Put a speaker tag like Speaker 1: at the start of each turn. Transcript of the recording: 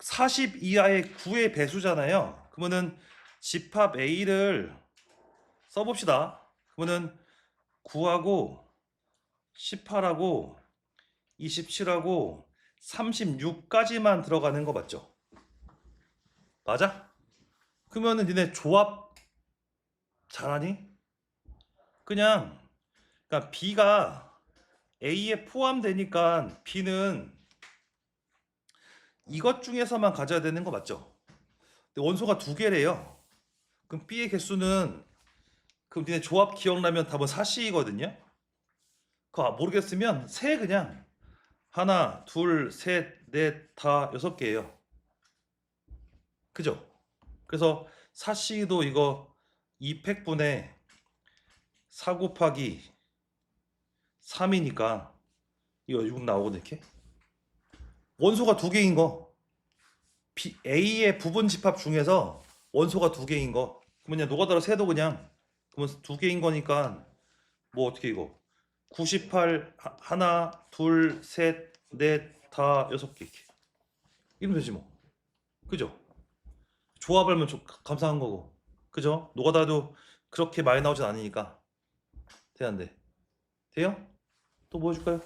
Speaker 1: 40 이하의 9의 배수잖아요. 그러면은 집합 A를 써봅시다. 그러면은 9하고 18하고 27하고 36까지만 들어가는 거 맞죠? 맞아? 그러면은 니네 조합 잘하니? 그냥 그러니까 B가 A에 포함되니까 B는 이것 중에서만 가져야 되는 거 맞죠? 근데 원소가 두 개래요. 그럼 B의 개수는 그럼 니네 조합 기억나면 답은 4C거든요. 그거 모르겠으면 세 그냥 하나, 둘, 셋, 넷, 다 여섯 개예요. 그죠? 그래서 4C도 이거 2팩분의 4 곱하기 3이니까 이거 6 나오거든 이렇게. 원소가 두 개인 거. A의 부분 집합 중에서 원소가 두 개인 거. 그러면 그냥 노가다로 세도 그냥. 그러면 두 개인 거니까 뭐 어떻게 이거? 98 하- 하나 둘셋넷다 여섯 개 이렇게. 이러면 되지 뭐. 그죠? 조합하면 좀 가- 감사한 거고. 그죠? 노가다도 그렇게 많이 나오진 않으니까. 돼안돼? 돼요? 또 뭐 해줄까요